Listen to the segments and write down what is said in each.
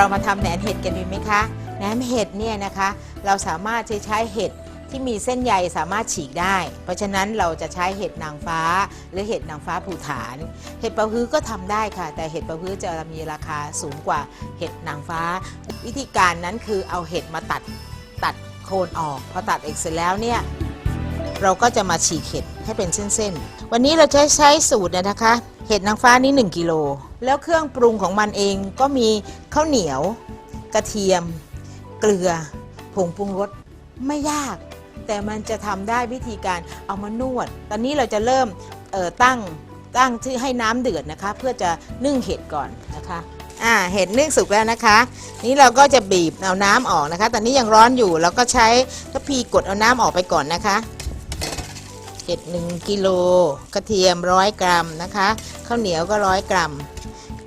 เรามาทำแหนมเห็ดกันดีไหมคะแหนมเห็ดเนี่ยนะคะ เราสามารถใช้ใช้เห็ดที่มีเส้นใยสามารถฉีกได้ เพราะฉะนั้นเราจะใช้เห็ดนางฟ้า หรือเห็ดนางฟ้าภูฐาน เห็ดปะฮื้อก็ทำได้ค่ะ แต่เห็ดปะฮื้อจะมีราคาสูงกว่าเห็ดนางฟ้า วิธีการนั้นคือเอาเห็ดมาตัดตัดโคนออก พอตัดเอกเสร็จแล้วเนี่ย เราก็จะมาฉีกเห็ดให้เป็นเส้นๆ วันนี้เราจะใช้สูตรนะคะ เห็ดนางฟ้านี่1กิโล แล้วเครื่องปรุงของมันเองก็มีข้าวเหนียว กระเทียม เกลือ ผงปรุงรส ไม่ยาก แต่มันจะทำได้วิธีการเอามานวด ตอนนี้เราจะเริ่มตั้งตั้งที่ให้น้ำเดือดนะคะ เพื่อจะนึ่งเห็ดก่อนนะคะอ่าเห็ดนึ่งสุกแล้วนะคะ นี่เราก็จะบีบเอาน้ำออกนะคะ ตอนนี้ยังร้อนอยู่เราก็ใช้ทัพพีกดเอาน้ำออกไปก่อนนะคะ เห็ด1กิโลกระเทียมร้อยกรัมนะคะข้าวเหนียวก็ร้อยกรัม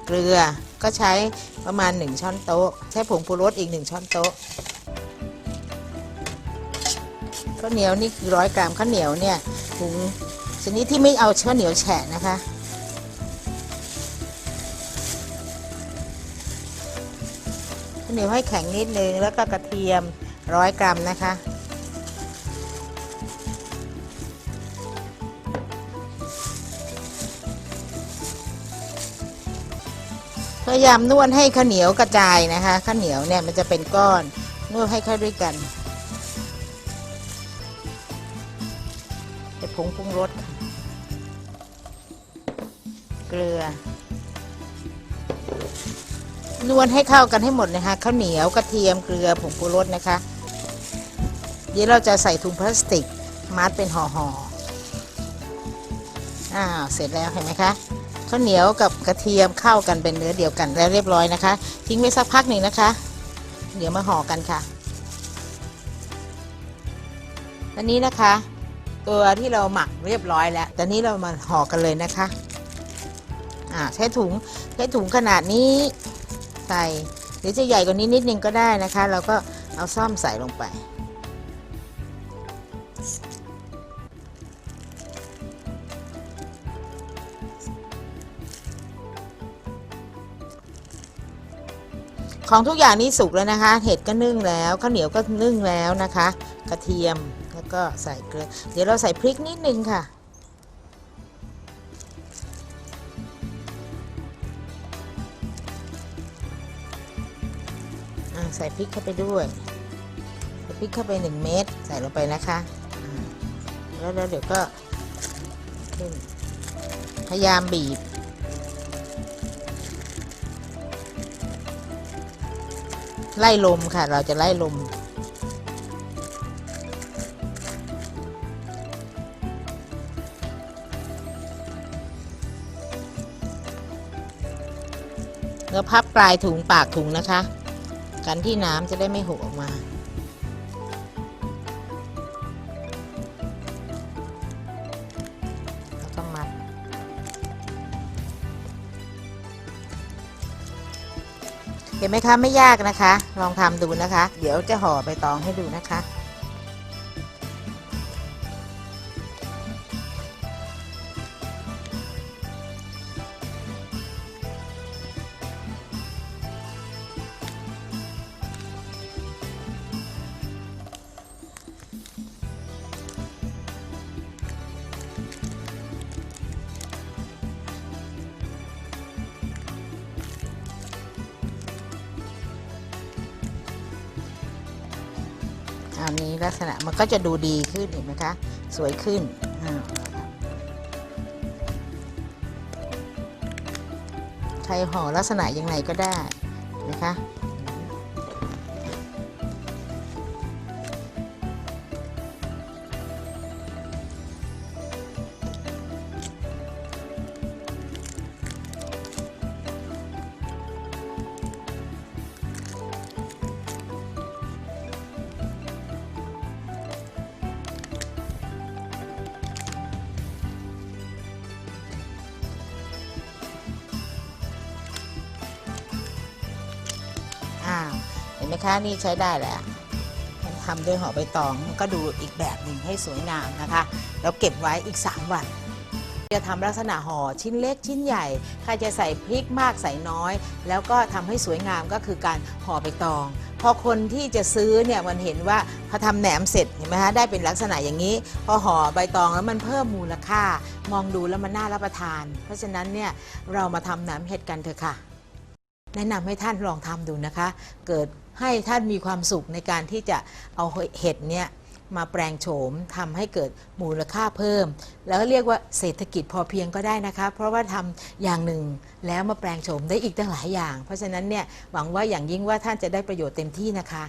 เกลือก็ใช้ประมาณ 1 ช้อนโต๊ะ ใช้ผงปรุงรสอีก 1 ช้อนโต๊ะข้าวเหนียวนี่คือร้อยกรัมข้าวเหนียวเนี่ยหุงชนิดที่ไม่เอาข้าวเหนียวแฉะนะคะข้าวเหนียวให้แข็งนิดนึงแล้วก็กระเทียมร้อยกรัมนะคะ พยายามนวดให้ข้าวเหนียวกระจายนะคะข้าวเหนียวเนี่ยมันจะเป็นก้อนนวดให้เข้าด้วยกันใส่ผงปรุงรสเกลือนวดให้เข้ากันให้หมดนะคะข้าวเหนียวกระเทียมเกลือผงปรุงรสนะคะเดี๋ยวเราจะใส่ถุงพลาสติกมัดเป็นห่อๆอ้าวเสร็จแล้วเห็นไหมคะ ข้าวเหนียวกับกระเทียมเข้ากันเป็นเนื้อเดียวกันแล้วเรียบร้อยนะคะ ทิ้งไว้สักพักหนึ่งนะคะ เดี๋ยวมาห่อกันค่ะอันนี้นะคะ ตัวที่เราหมักเรียบร้อยแล้วตอนนี้เรามาห่อกันเลยนะคะอ่าใช้ถุงใช้ถุงขนาดนี้ใส่หรือจะใหญ่กว่านี้นิดนึงก็ได้นะคะ เราก็เอาซ่อมใส่ลงไป ของทุกอย่างนี้สุกแล้วนะคะ เห็ดก็นึ่งแล้วข้าวเหนียวก็นึ่งแล้วนะคะ กระเทียมแล้วก็ใส่เกลือ เดี๋ยวเราใส่พริกนิดนึงค่ะใส่พริกเข้าไปด้วยใส่พริกเข้าไปหนึ่งเม็ดใส่ลงไปนะคะแล้วเดี๋ยวก็พยายามบีบ ไล่ลมค่ะ เราจะไล่ลม แล้วพับปลายถุงปากถุงนะคะ กันที่น้ำจะได้ไม่หกออกมา เห็นไหมคะไม่ยากนะคะ ลองทำดูนะคะ เดี๋ยวจะห่อใบตองให้ดูนะคะ อันนี้ลักษณะมันก็จะดูดีขึ้นเห็นไหมคะ สวยขึ้นใครห่อลักษณะยังไงก็ได้นะคะ ไหมคะนี่ใช้ได้แหล้วทำด้วยห่อใบตองมันก็ดูอีกแบบหนึ่งให้สวยงามนะคะ แล้วเก็บไว้อีก 3 วัน จะทำลักษณะห่อชิ้นเล็กชิ้นใหญ่ใครจะใส่พริกมากใส่น้อย แล้วก็ทำให้สวยงามก็คือการห่อใบตอง พอคนที่จะซื้อเนี่ยมันเห็นว่าพอทำแหนมเสร็จเห็นไหมคะได้เป็นลักษณะอย่างนี้ พอห่อใบตองแล้วมันเพิ่มมูลค่า มองดูแล้วมันน่ารับประทาน เพราะฉะนั้นเนี่ยเรามาทำแหนมเห็ดกันเถอะค่ะแนะนำให้ท่านลองทำดูนะคะ เกิด ให้ท่านมีความสุขในการที่จะเอาเห็ดเนี่ยมาแปลงโฉมทำให้เกิดมูลค่าเพิ่ม แล้วเรียกว่าเศรษฐกิจพอเพียงก็ได้นะคะ เพราะว่าทำอย่างหนึ่งแล้วมาแปลงโฉมได้อีกตั้งหลายอย่าง เพราะฉะนั้นเนี่ยหวังว่าอย่างยิ่งว่าท่านจะได้ประโยชน์เต็มที่นะคะ